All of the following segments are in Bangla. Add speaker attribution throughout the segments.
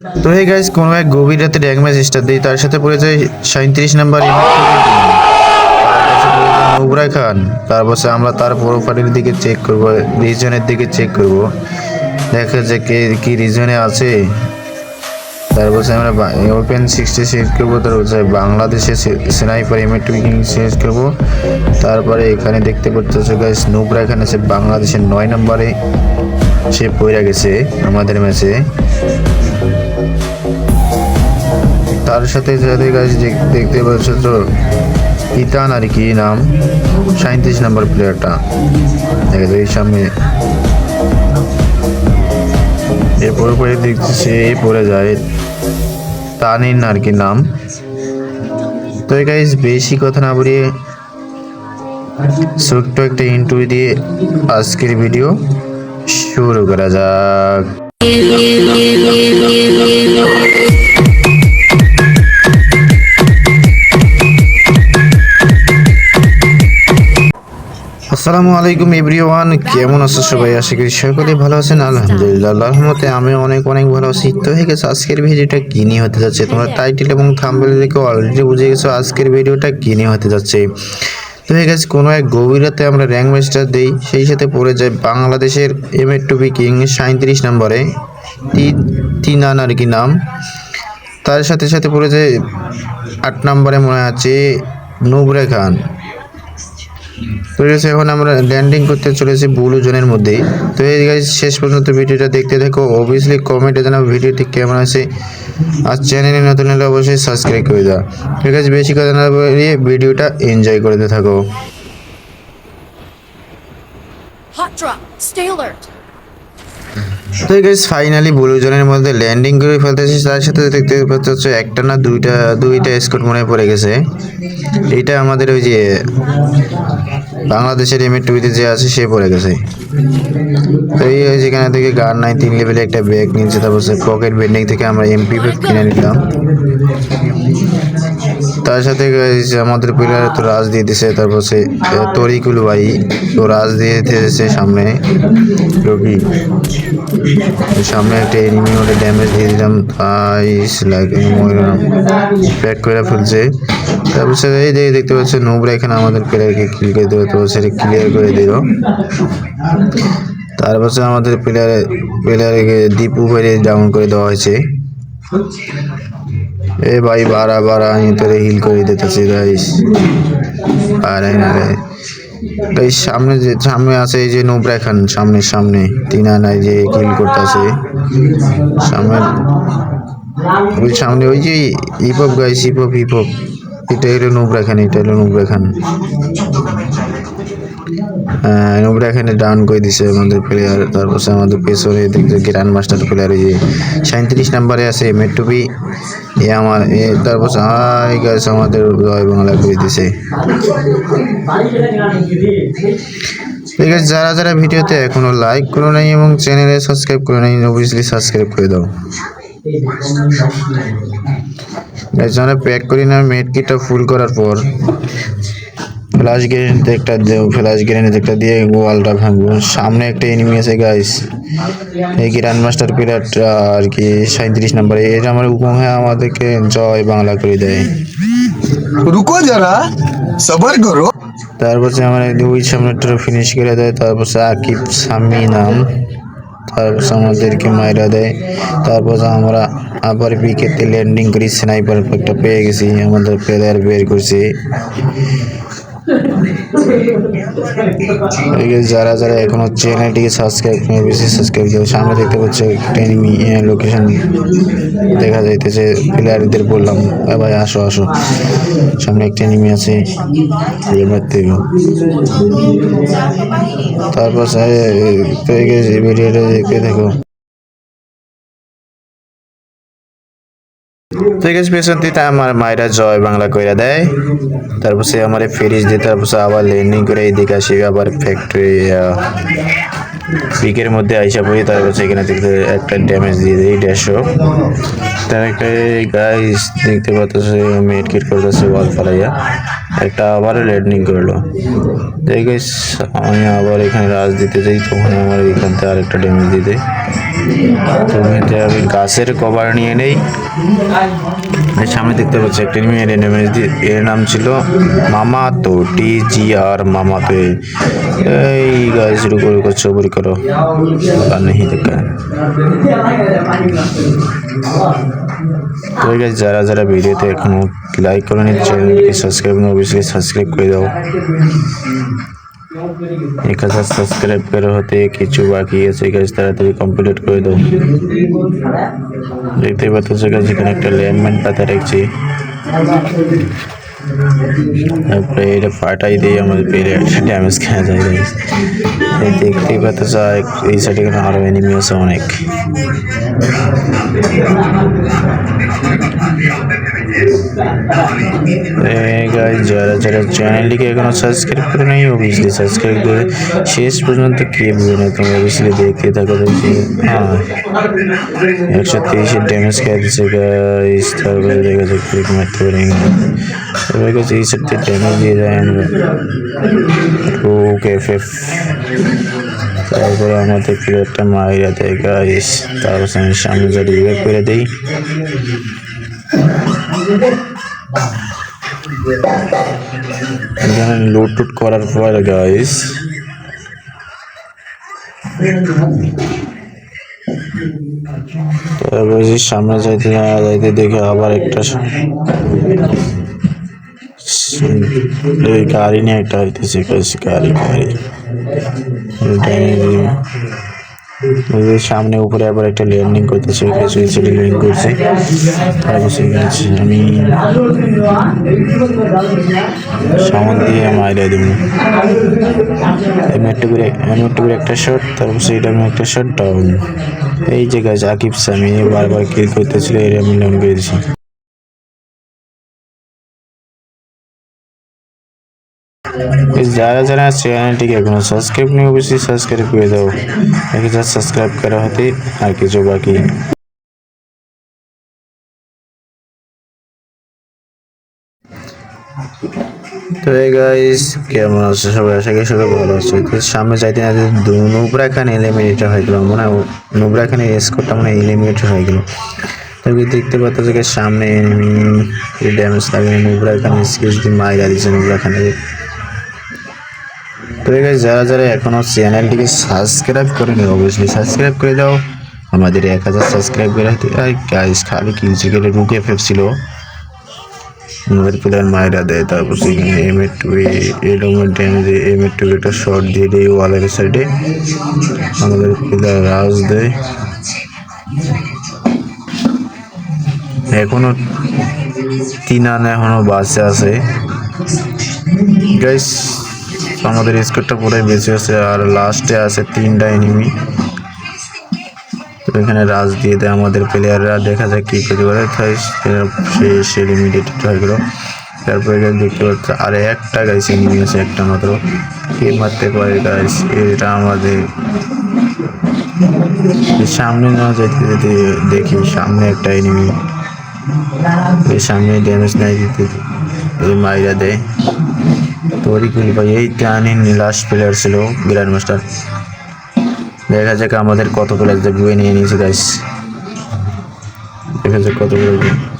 Speaker 1: তো হে গাইস কোনো এক গভীর রাতে র্যাঙ্ক ম্যাচ দিই, তার সাথে পড়ে যায় সাঁত্রিশ নাম্বার নৌবরাই খান। তারপর আমরা তার প্রোফাইলের দিকে চেক করব রিজনের দিকে চেক করব। দেখা যে কে, কি রিজনে আছে। তারপর আমরা ওপেন সিক্সটি সিলেক্ট করব তারপর বাংলাদেশে sniper M two king select করব। তারপরে এখানে দেখতে পাচ্ছ গাইস নুবরা এখানে আছে বাংলাদেশের নয় নম্বরে। সে পড়ে গেছে আমাদের ম্যাচে তার সাথে সাথে গাছ দেখতে পাচ্ছ তো, ইতান আর কি নাম? সাঁত্রিশ নম্বর প্লেয়ারটা এই সামনে। এরপর পরে পরে দেখতেছি এই পড়ে যায়। তানিন আর কি নাম। তো এই গাইজ বেশি কথা না বলিয়ে ছোট্ট একটা ইন্টারভিউ দিয়ে আজকের ভিডিও শুরু করা যাক। আসসালামু আলাইকুম এভরিওয়ান, কেমন আছো সবাই? আশা করি সকলে ভালো আছেন। আলহামদুলিল্লাহ রহমতে আমি অনেক অনেক ভালো আছি। তো হয়ে গেছে আজকের ভিডিওটা কি নিয়ে হতে যাচ্ছে? তোমরা টাইটেল এবং থাম্বনেল দেখে অলরেডি বুঝে গেছো আজকের ভিডিওটা কি নিয়ে হতে যাচ্ছে। তো হয়ে গেছে কোনো এক গভীরতে আমরা র্যাঙ্ক ম্যাচটা দিই, সেই সাথে পড়ে যায় বাংলাদেশের এম এ টু কিং সাঁত্রিশ নম্বরে। তিন তিনান আর কি নাম। তার সাথে সাথে পড়ে যায় আট নম্বরে মনে আছে নুবরে খান। তো এখন আমরা ল্যান্ডিং করতে চলেছি ব্লু জোনের মধ্যেই তো এই গাইজ শেষ পর্যন্ত ভিডিওটা দেখতে দেখো অবভিয়াসলি কমেন্টে জানাব ভিডিওটি কেমন আছে আর চ্যানেলে নতুন হলে অবশ্যই সাবস্ক্রাইব করে দাও ঠিক আছে, বেশি কথা না বলিয়ে ভিডিওটা এনজয় করতে থাকো
Speaker 2: Hot drop. Stay alert.
Speaker 1: তো গাইজ ফাইনালি ব্লু জোনের মধ্যে ল্যান্ডিং করে ফেলতেছি। তার সাথে দেখতে পাচ্ছি একটা না দুইটা দুইটা স্কোর মনে পড়ে গেছে। এটা আমাদের ওই যে বাংলাদেশের এম টুবিতে যে আছে সে পড়ে গেছে। তো এই হয়েছে এখানে থেকে গান নাই তিন লেভেলে একটা ব্যাগ নিয়েছে তারপর পকেট বেন্ডিং থেকে আমরা এমপি কিনে নিলাম। তার সাথে আমাদের প্লেয়ার তো রাজ দিয়ে দিছে তারপর সে তরিকুল ভাই তো রাজ দিয়ে দিয়েছে সামনে। রবি সামনে একটা এনিমি ওটা ড্যামেজ দিয়ে দিলাম। তাই লাগে প্যাক করে ফেলছে। তারপর সে এই দেখে দেখতে পাচ্ছে নোবরা এখানে আমাদের প্লেয়ারকে কিল করে দেবে। তো সেটা ক্লিয়ার করে দিল। তারপর আমাদের প্লেয়ারে প্লেয়ারকে দীপু করে ডাউন করে দেওয়া হয়েছে। এ ভাই বাড়া বাড়া, আমি তোরে হিল করে দিতেছি গাইস আরে এই সামনে যে, সামনে আছে এই যে নোবরা খান, সামনে সামনে। তিনা নাই যে কিল করতেছে। সামনে ওই সামনে ওই যে hip hop guys hip hop hip hop এটা হলো নোবরা খান এটা হলো নোবরা খান নোবরা এখানে ডাউন করে দিছে আমাদের প্লেয়ার তারপর আমাদের পেছনে দেখছে গ্র্যান্ড মাস্টার প্লেয়ার এই যে সাঁত্রিশ নাম্বারে আছে মেট্রুপি এ আমার, এ তারপর হাই গাছ আমাদের জয় বাংলা করে দিছে। ঠিক আছে যারা যারা ভিডিওতে এখনও লাইক করো নাই এবং চ্যানেলে সাবস্ক্রাইব করো নাই অবভিয়াসলি সাবস্ক্রাইব করে দাও। গাইজ প্যাক করি না মেটকিটা ফুল করার পর। ফ্ল্যাশ গ্রেনেড একটা দেবো ফ্ল্যাশ গ্রেনেড একটা দিয়ে গোয়ালটা ভাঙবো। সামনে একটা এনিমি আছে গাইস এই গ্র্যান্ড মাস্টার পিরাট আর কি সাঁত্রিশ নাম্বার। এটা আমার হুকুম আমাদেরকে জয় বাংলা করে দেয়।
Speaker 3: রুকো যারা সবার করো।
Speaker 1: তারপর আমার ওই সামনেটা ফিনিশ করে দেয় তারপর আকিব সামি নাম। তারপর আমাদেরকে মাইরা দেয়। তারপর আমরা আবার উইকেটে ল্যান্ডিং করি স্নাইপার পেয়ে গেছি, আমাদের প্লেয়ার বের করছি। যারা যারা এখনও চ্যানেলটিকে সাবস্ক্রাইব করে বেশি সাবস্ক্রাইব করো সামনে দেখতে পাচ্ছ একটা লোকেশন দেখা যাইতেছে প্লেয়ারদের বললাম, "এ ভাই, আসো আসো। সামনে একটা এনিমি আছে তারপর ভিডিওটা দেখতে দেখো ঠিক আছে পেছন দিতে আমার মায়েরা জয় বাংলা কইরা দেয়। তারপর সে আমার ফ্রিজ দিয়ে তারপর আবার ল্যান্ডিং করে এইদিকে আসি আবার ফ্যাক্টরি পিকের মধ্যে আইসা পড়ি তারপর সেখানে দেখতে একটা ড্যামেজ দিয়ে দেয় দেড়শো। তার একটা গাইস দেখতে পাচ্ছি মেড কিট করতেছে ওয়াল ফালাইয়া। একটা আবার ল্যান্ডিং করল। দেখ guys, আমি আবার এখানে রাজ দিতে যাই তখন আমার এখান থেকে আরেকটা ড্যামেজ দিয়ে দেয়। তো আমি গাছের কভার নিয়ে নেই। সামনে দেখতে পাচ্ছি একটা এনিমি এর নাম এর নাম ছিল মামা তো টি জি আর মামা তো এই গাইস রুকো রুকো চবরি করো। আর नहीं দেখা। গাইস যারা যারা ভিডিওতে এখনও লাইক করে চ্যানেলকে সাবস্ক্রাইব না অবশ্যই সাবস্ক্রাইব করে দাও। এক হাজার সাবস্ক্রাইব করা হতে কিছু বাকি আছে কাজ তাড়াতাড়ি কমপ্লিট করে দাও। দেখতে পাচ্ছ কাজ এখানে একটা ল্যান্ডমাইন পাতা রাখছি। তারপরে এটা ফাটাই দিয়ে আমাদের পেলে ড্যামেজ খাওয়া যায় দেখতেই পাচ্ছ এই সাইডে এখানে আরও এনিমি আছে অনেক। যারা যারা চ্যানেলটিকে এখনও সাবস্ক্রাইব করে নাই অবভিয়াসলি সাবস্ক্রাইব করে শেষ পর্যন্ত কে বুঝে না তুমি অবভিয়াসলি দেখতে থাকো, দেখি। হ্যাঁ একশো তিরিশের ড্যামেজ খেয়ে দিচ্ছে গাইস তারপরে দেখা যাক মারতে পারি এই সাইডতে ড্যামেজ দিয়ে যায় আমরা ওকে এফ তারপরে আমাদের প্লেয়ারটা মাইরা দেয় গাইস তারপর আমি সামনে যা রিভাইভ করে দিই। এখানে লুট টুট করার পর গাইস তারপর সামনে যাইতে না যাইতে দেখে আবার একটা এই গাড়ি নিয়ে একটা হইতেছে গাইস গাড়ি গাড়ি সামনে উপরে আবার একটা ল্যান্ডিং করতেছে কিছু ল্যান্ডিং করছে। তারপর সেখানে আমি সামন দিয়ে মাইরা দেবো। আমি একটা করে একটা শট তারপর সেইটা আমি একটা শট ডাউন এই যে গাছ আকিব সামি, বারবার কিল করতেছিল এর আমি ডাউন করে যারা যারা চ্যানেলটিকে এখনও সাবস্ক্রাইব নেই অবশ্যই সাবস্ক্রাইব করে দাও। এক হাজার সাবস্ক্রাইব করা হতে আর কিছু বাকি। তো এই গাইস কেমন আছে সবাই? আশা করি সবাই ভালো আছে। তো সামনে যাইতে না যেতে নুবরা খান এলিমিনেটর হয়ে গেল। মানে নুবরা খানের স্কোরটা মানে এলিমিনেটর হয়ে গেল। তবে দেখতে পাচ্ছ যে সামনে ড্যামেজ লাগে নুবরা খান স্কেচ দিয়ে মাইরা দিচ্ছে নুবরা খানের তো যারা যারা এখনও চ্যানেলটিকে সাবস্ক্রাইব করেনি অবশ্যই সাবস্ক্রাইব করে দাও। আমাদের এক হাজার সাবস্ক্রাইব করে আর গাইস খালি কিনছে গেলে রুকে ফেপছিল। আমাদের প্লেয়ার মায়েরা দেয়, তারপর সেখানে এম এর টু এরকম ড্যামেজে এম এর টু একটা শর্ট দিয়ে দেয় ওয়ালের সাইডে আমাদের প্লেয়ার রাজ দেয়। এখনও তিন আনা এখনও বাসে আছে। গাইস আমাদের স্কোরটা পুরাই বেশি আছে আর লাস্টে আছে তিনটা এনিমি এখানে রাজ দিয়ে দেয় আমাদের প্লেয়াররা দেখা যায় কী করতে পারে। তাই সে লিমিটেড হয়ে গেল তারপরে দেখতে পাচ্ছি, আর একটা গাইস এনিমি আছে, একটা মাত্র। কে মারতে পারে গাইস এটা আমাদের সামনে না যেতে যেতে দেখি, সামনে একটা এনিমি সামনে ড্যামেজ নাই দিতে মাইরা দেয়। তরিকুল ভাই এই টানিন লাস্ট প্লেয়ার ছিল গ্র্যান্ড মাস্টার দেখা যাক আমাদের কত প্লেয়ার বুয়ে নিয়ে নিয়েছে গাইস দেখা যাক কত প্লেয়ার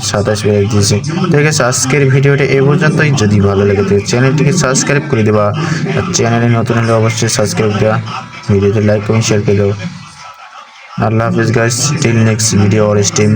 Speaker 1: সাতাশ প্লেয়ার দিয়েছে। ঠিক আছে, আজকের ভিডিওটা এ পর্যন্তই। যদি ভালো লাগে তো চ্যানেলটিকে সাবস্ক্রাইব করে দেবা। আর চ্যানেলে নতুন হলে অবশ্যই সাবস্ক্রাইব দেওয়া ভিডিওতে লাইক কমেন্ট শেয়ার করে দেবো আল্লাহ হাফিজ guys till next video or stream